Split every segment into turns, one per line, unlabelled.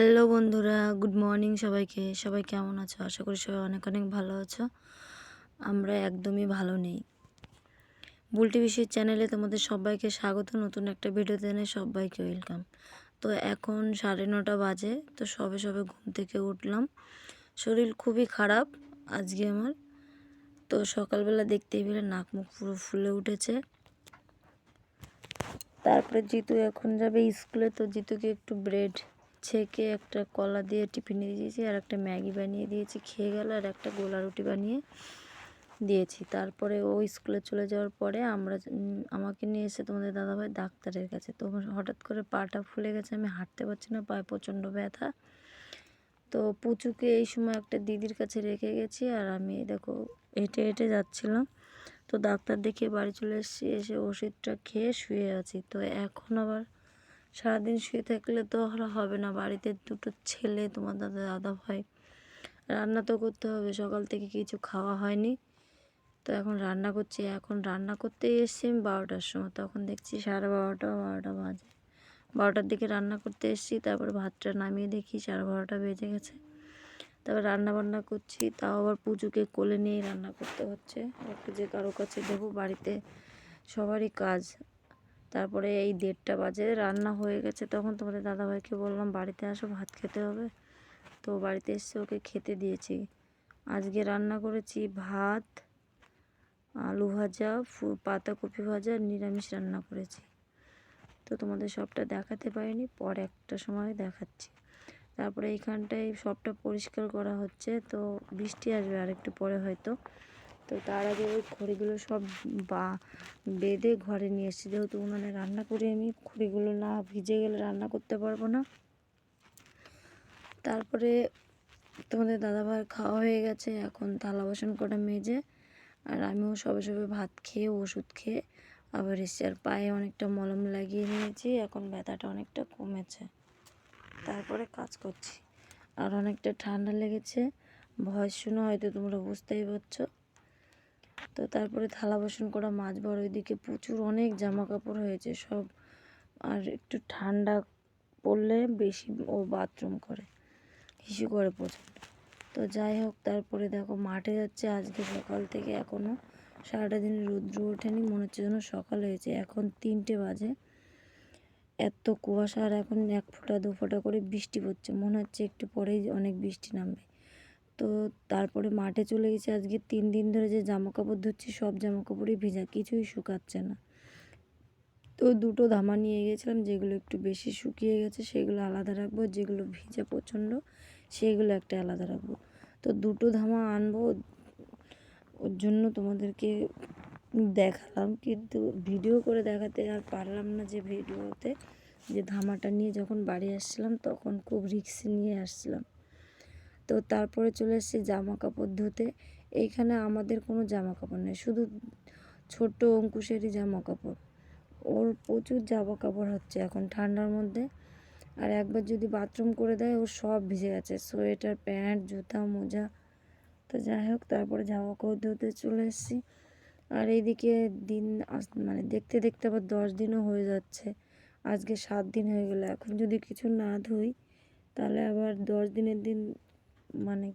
Hello বন্ধুরা, good morning সবাইকে। সবাই কেমন আছো? আশা করি সবাই অনেক অনেক ভালো আছো। আমরা একদমই ভালো নেই। বুলটি বিশ্বের চ্যানেলে তোমাদের সবাইকে স্বাগত। নতুন একটা ভিডিও দেনে সবাইকে ওয়েলকাম। তো এখন সাড়ে নটা বাজে, তো সবে সবে ঘুম থেকে উঠলাম। শরীর খুবই খারাপ আজকে আমার। তো সকালবেলা দেখতেই পেলে নাক মুখ পুরো ফুলে উঠেছে। তারপরে জিতু এখন যাবে স্কুলে, তো জিতুকে একটু ব্রেড ছেঁকে একটা কলা দিয়ে টিফিনে দিয়েছি, আর একটা ম্যাগি বানিয়ে দিয়েছি, খেয়ে গেল, আর একটা গোলা রুটি বানিয়ে দিয়েছি। তারপরে ও স্কুলে চলে যাওয়ার পরে আমরা আমাকে নিয়ে এসে তোমাদের দাদাভাই ডাক্তারের কাছে। তো হঠাৎ করে পাটা ফুলে গেছে, আমি হাঁটতে পারছি না, পায়ে প্রচণ্ড ব্যথা। তো পুচুকে এই সময় একটা দিদির কাছে রেখে গেছি, আর আমি দেখো হেঁটে হেঁটে যাচ্ছিলাম। তো ডাক্তার দেখিয়ে বাড়ি চলে এসেছি, এসে ওষুধটা খেয়ে শুয়ে আছি। তো এখন আবার সারাদিন শুয়ে থাকলে তো আর হবে না। বাড়িতে দুটো ছেলে, তোমার দাদা দাদা ভাই। রান্না তো করতে হবে। সকাল থেকে কিছু খাওয়া হয়নি। তো এখন রান্না করছি। এখন রান্না করতে এসেছি আমি বারোটার সময়। তখন দেখছি সাড়ে বারোটা বারোটা বাজে। বারোটার দিকে রান্না করতে এসেছি। তারপর ভাতটা নামিয়ে দেখি সাড়ে বারোটা বেজে গেছে। তারপর রান্না বান্না করছি। তাও আবার পুজোকে কোলে নিয়েই রান্না করতে হচ্ছে। একটু যে কারও কাছে দেবো, বাড়িতে সবারই কাজ। তারপরে এই দেড়টা বাজে, রান্না হয়ে গেছে তখন তোমাদের দাদাভাইকে বললাম, বাড়িতে আসো, ভাত খেতে হবে। তো বাড়িতে এসে ওকে খেতে দিয়েছি। আজকে রান্না করেছি ভাত, আলু ভাজা, ফু, পাতাকপি ভাজা, নিরামিষ রান্না করেছি। তো তোমাদের সবটা দেখাতে পারিনি, পর একটা সময় দেখাচ্ছি। তারপরে এইখানটায় সবটা পরিষ্কার করা হচ্ছে, তো বৃষ্টি আসবে আরেকটু পরে হয়তো। তো তার আগে ওই খড়িগুলো সব বা বেঁধে ঘরে নিয়ে এসেছি। যেহেতু উনানে রান্না করি আমি, খড়িগুলো না ভিজে গেলে রান্না করতে পারব না। তারপরে তোমাদের দাদাভাইয়ের খাওয়া হয়ে গেছে, এখন থালা বাসন কটা মেজে আর আমিও সবে সবে ভাত খেয়ে, ওষুধ খেয়ে আবার এসে আর পায়ে অনেকটা মলম লাগিয়ে নিয়েছি, এখন ব্যথাটা অনেকটা কমেছে। তারপরে কাজ করছি। আর অনেকটা ঠান্ডা লেগেছে ভয় শুনে হয়তো তোমরা বুঝতেই পারছ। তো তারপরে থালা বাসন করা, মাছ বড় ওইদিকে প্রচুর অনেক জামা কাপড় হয়েছে সব। আর একটু ঠান্ডা পড়লে বেশি ও বাথরুম করে হিসু করে প্রচণ্ড। তো যাই হোক, তারপরে দেখো মাঠে যাচ্ছে, আজকে সকাল থেকে এখনও সারাটা দিন রুদ্র ওঠেনি, মনে হচ্ছে যেন সকাল হয়েছে, এখন তিনটে বাজে। এত কুয়াশা আর এখন এক ফোঁটা, দু ফোঁটা করে বৃষ্টি পড়ছে, মনে হচ্ছে একটু পরেই অনেক বৃষ্টি নামবে। তো তারপরে মাঠে চলে গেছে। আজকে তিন দিন ধরে যে জামা কাপড় ধুচ্ছি, সব জামা কাপড়ই ভেজা, কিছুই শুকাচ্ছে না। তো দুটো ধামা নিয়ে গেছিলাম, যেগুলো একটু বেশি শুকিয়ে গেছে, সেগুলো আলাদা রাখব, যেগুলো ভিজা প্রচণ্ড, সেগুলো একটা আলাদা রাখব। তো দুটো ধামা আনব, ওর জন্য তোমাদেরকে দেখালাম, কিন্তু ভিডিও করে দেখাতে আর পারলাম না যে ভিডিওতে, যে ধামাটা নিয়ে যখন বাড়ি আসছিলাম, তখন খুব রিক্স নিয়ে আসছিলাম। তো তারপরে চলে এসেছি জামা কাপড় ধুতে। এইখানে আমাদের কোনো জামা কাপড় নেই, শুধু ছোট্ট অঙ্কুশেরই জামা কাপড় ওর প্রচুর জামা কাপড় হচ্ছে এখন ঠান্ডার মধ্যে। আর একবার যদি বাথরুম করে দেয়, ওর সব ভিজে গেছে। সোয়েটার, প্যান্ট, জুতা, মোজা। তো যাই হোক, তারপরে জামা কাপড় ধুতে চলে এসেছি। আর এইদিকে দিন মানে দেখতে দেখতে আবার দশ দিনও হয়ে যাচ্ছে। আজকে সাত দিন হয়ে গেলো। এখন যদি কিছু না ধুই, তাহলে আবার দশ দিনের দিন মানে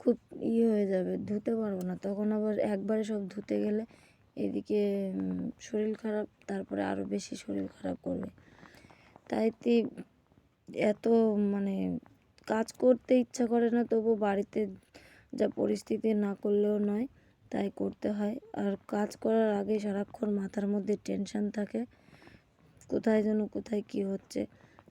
খুব ইয়ে হয়ে যাবে, ধুতে পারব না। তখন আবার একবারে সব ধুতে গেলে এদিকে শরীর খারাপ, তারপরে আরও বেশি শরীর খারাপ করবে। তাই এত মানে কাজ করতে ইচ্ছা করে না, তবু বাড়িতে যা পরিস্থিতি না করলেও নয়, তাই করতে হয়। আর কাজ করার আগে সারাক্ষণ মাথার মধ্যে টেনশান থাকে, কোথায় যেন কোথায় কি হচ্ছে,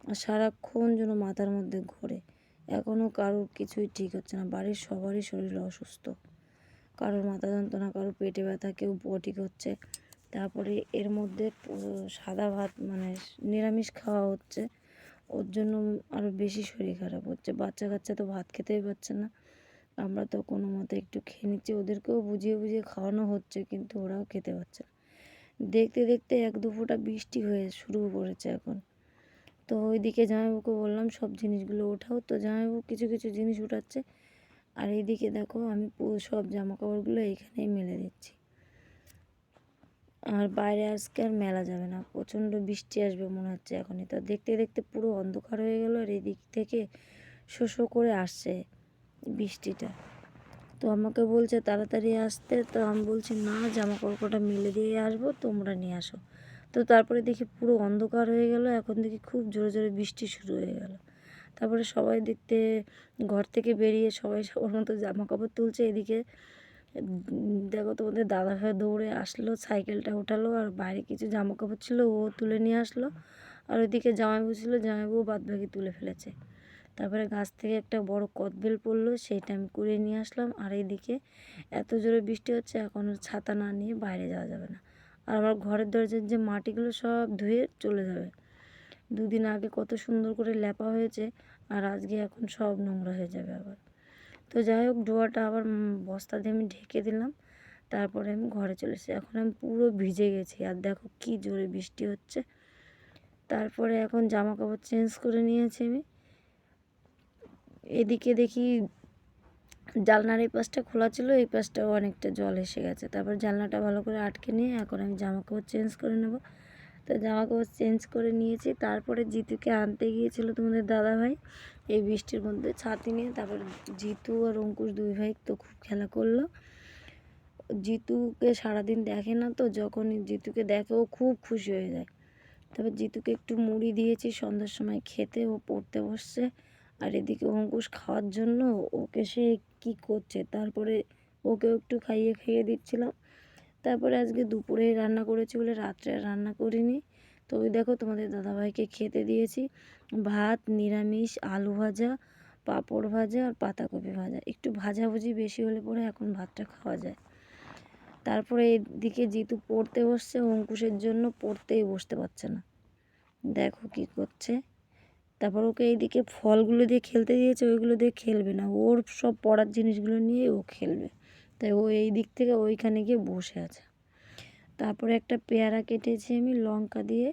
আর সারাক্ষণ যেন মাথার মধ্যে ঘোরে। এখনও কারোর কিছুই ঠিক হচ্ছে না। বাড়ির সবারই শরীর অসুস্থ। কারোর মাথা যন্ত্রণা, কারোর পেটে ব্যথা, কেউ বটি হচ্ছে। তারপরে এর মধ্যে সাদা ভাত মানে নিরামিষ খাওয়া হচ্ছে। ওর জন্য আরও বেশি শরীর খারাপ হচ্ছে। বাচ্চা কাচ্চা তো ভাত খেতেই পারছে না। আমরা তো কোনো মতে একটু খেয়ে নিচ্ছি। ওদেরকেও বুঝিয়ে বুঝিয়ে খাওয়ানো হচ্ছে, কিন্তু ওরাও খেতে পারছে না। দেখতে দেখতে এক দু ফোঁটা বৃষ্টি হয়ে শুরু করেছে এখন। তো ওইদিকে জামাইবাবুকে বললাম, সব জিনিসগুলো ওঠাও। তো জামাইবাবু কিছু কিছু জিনিস উঠাচ্ছে। আর এইদিকে দেখো আমি সব জামা কাপড়গুলো এইখানেই মেলে দিচ্ছি। আর বাইরে আজকে আর মেলা যাবে না। প্রচণ্ড বৃষ্টি আসবে মনে হচ্ছে এখনই। তো দেখতে দেখতে পুরো অন্ধকার হয়ে গেল আর এদিক থেকে শো শো করে আসছে বৃষ্টিটা। তো আমাকে বলছে, তাড়াতাড়ি আসতে। তো আমি বলছি, না জামা কাপড়টা মিলে দিয়ে আসব, তোমরা নিয়ে আসো। তো তারপরে দেখি পুরো অন্ধকার হয়ে গেল। এখন দেখি খুব জোরে জোরে বৃষ্টি শুরু হয়ে গেল। তারপরে সবাই দেখতে, ঘর থেকে বেরিয়ে সবাই সবার মতো জামা কাপড় তুলছে। এদিকে, দেখো তোমাদের দাদা ভাই দৌড়ে আসলো, সাইকেলটা উঠালো, আর বাইরে কিছু জামা কাপড় ছিল ও তুলে নিয়ে আসলো। আর ওইদিকে জামাইবু ছিল জামাইবু বাদ বাকি তুলে ফেলেছে। তারপরে গাছ থেকে একটা বড় কদবেল পড়ল সেইটা আমি কুড়িয়ে নিয়ে আসলাম। আর এইদিকে এত জোরে বৃষ্টি হচ্ছে, এখন ছাতা না নিয়ে বাইরে যাওয়া যাবে না। আর আমার ঘরের দরজার যে মাটিগুলো সব ধুয়ে চলে যাবে। দুদিন আগে কত সুন্দর করে লেপা হয়েছে আর আজকে এখন সব নোংরা হয়ে যাবে আবার। তো যাই হোক, ডোয়াটা আবার বস্তা দিয়ে আমি ঢেকে দিলাম, তারপরে আমি ঘরে চলে এসেছি। এখন আমি পুরো ভিজে গেছি আর দেখো কি জোরে বৃষ্টি হচ্ছে। তারপরে এখন জামা কাপড় চেঞ্জ করে নিয়েছি আমি। এদিকে দেখি জানলার এই পাশটা খোলা ছিল, এই পাশটাও অনেকটা জল এসে গেছে। তারপর জানলাটা ভালো করে আটকে নিয়ে এখন আমি জামা কাপড় চেঞ্জ করে নেব। তো জামা কাপড় চেঞ্জ করে নিয়েছি, তারপরে জিতুকে আনতে গিয়েছিল তোমাদের দাদা ভাই এই বৃষ্টির মধ্যে ছাতি নিয়ে তারপর জিতু আর অঙ্কুশ দুই ভাই তো খুব খেলা করল। জিতুকে সারাদিন দেখে না তো যখন জিতুকে দেখে ও খুব খুশি হয়ে যায়। তারপর জিতুকে একটু মুড়ি দিয়েছি, সন্ধ্যার সময় খেতে, ও পড়তে বসছে। আর এদিকে অঙ্কুশ খাওয়ার জন্য ওকে সে কি করছে? তারপরে ওকেও একটু খাইয়ে খাইয়ে দিচ্ছিলাম। তারপরে আজকে দুপুরে রান্না করেছি বলে রাত্রে রান্না করিনি। তো ওই দেখো তোমাদের দাদাভাইকে খেতে দিয়েছি। ভাত, নিরামিষ, আলু ভাজা, পাঁপড় ভাজা আর পাতাকপি ভাজা। একটু ভাজাভুজি বেশি হলে পরে এখন ভাতটা খাওয়া যায়। তারপরে এদিকে জিতু পড়তে বসছে, অঙ্কুশের জন্য পড়তেই বসতে পারছে না। দেখো কি করছে। তারপর ওকে এইদিকে ফলগুলো দিয়ে খেলতে দিয়েছে, ওইগুলো দিয়ে খেলবে না। ওর সব পড়ার জিনিসগুলো নিয়ে ও খেলবে। তাই ও এই দিক থেকে ওইখানে গিয়ে বসে আছে। তারপরে একটা পেয়ারা কেটেছি আমি, লঙ্কা দিয়ে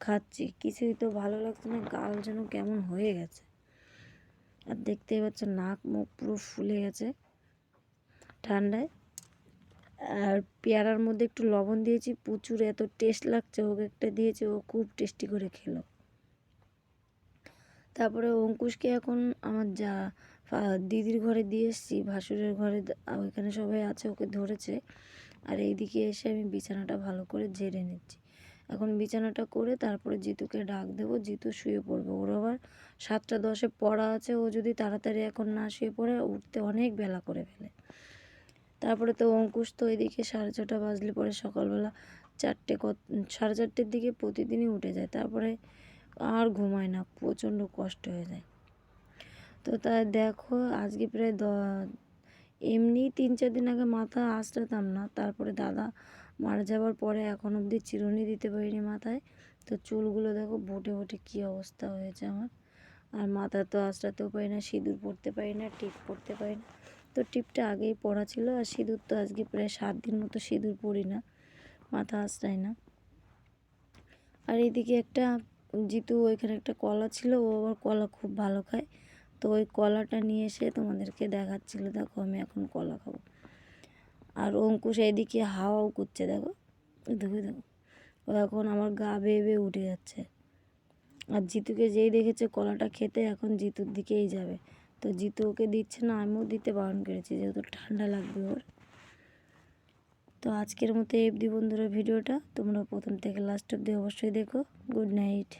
খাচ্ছি। কিছুই তো ভালো লাগছে না, গাল যেন কেমন হয়ে গেছে। আর দেখতেই পাচ্ছ, নাক মুখ পুরো ফুলে গেছে ঠান্ডায়। আর পেয়ারার মধ্যে একটু লবণ দিয়েছি, প্রচুর এত টেস্ট লাগছে, ওকে একটা দিয়েছি, ও খুব টেস্টি করে খেলো। তারপরে অঙ্কুশকে এখন আমার যা দিদির ঘরে দিয়ে এসেছি, ভাসুরের ঘরে ওইখানে সবাই আছে, ওকে ধরেছে। আর এইদিকে এসে আমি বিছানাটা ভালো করে ঝেড়ে নিচ্ছি। এখন বিছানাটা করে তারপরে জিতুকে ডাক দেবো, জিতু শুয়ে পড়বে। ওর আবার সাতটা দশে পড়া আছে, ও যদি তাড়াতাড়ি এখন না শুয়ে পড়ে উঠতে অনেক বেলা করে ফেলে। তারপরে তো অঙ্কুশ তো এদিকে সাড়ে ছটা বাজলে পরে সকালবেলা চারটে সাড়ে চারটের দিকে প্রতিদিনই উঠে যায়। তারপরে আর ঘুমায় না, প্রচণ্ড কষ্ট হয়ে যায়। তো তাই দেখো, আজকে প্রায় দ, এমনি তিন চার দিন আগে মাথা আঁচড়াতাম না, তারপরে দাদা মারা যাওয়ার পরে এখন অবধি চিরুনি দিতে পারিনি মাথায়। তো চুলগুলো দেখো বটে বটে কী অবস্থা হয়েছে আমার। আর মাথা তো আঁচড়াতেও পারি না, সিঁদুর পরতে পারি না, টিপ পরতে পারি না। তো টিপটা আগেই পরা ছিল, আর সিঁদুর তো আজকে প্রায় সাত দিন মতো সিঁদুর পরি না, মাথা আঁচড়াই না। আর এইদিকে একটা জিতু ওইখানে একটা কলা ছিল, ও আবার কলা খুব ভালো খায়। তো ওই কলাটা নিয়ে এসে তোমাদেরকে দেখাচ্ছিল, দেখো আমি এখন কলা খাব। আর অঙ্কুশ এইদিকে হাওয়াও করছে, দেখো। দেখো দেখো। ও এখন আমার গা বেয়ে বেয়ে উঠে যাচ্ছে। আর জিতুকে যেই দেখেছে কলাটা খেতে, এখন জিতুর দিকেই যাবে। তো জিতু ওকে দিচ্ছে না, আমিও দিতে বারণ করেছি, যেহেতু ঠান্ডা লাগবে ওর। তো আজকের মতো এফ দি বন্ধুরা ভিডিওটা। তোমরা প্রথম থেকে লাস্ট অব্দি অবশ্যই দেখো। Good night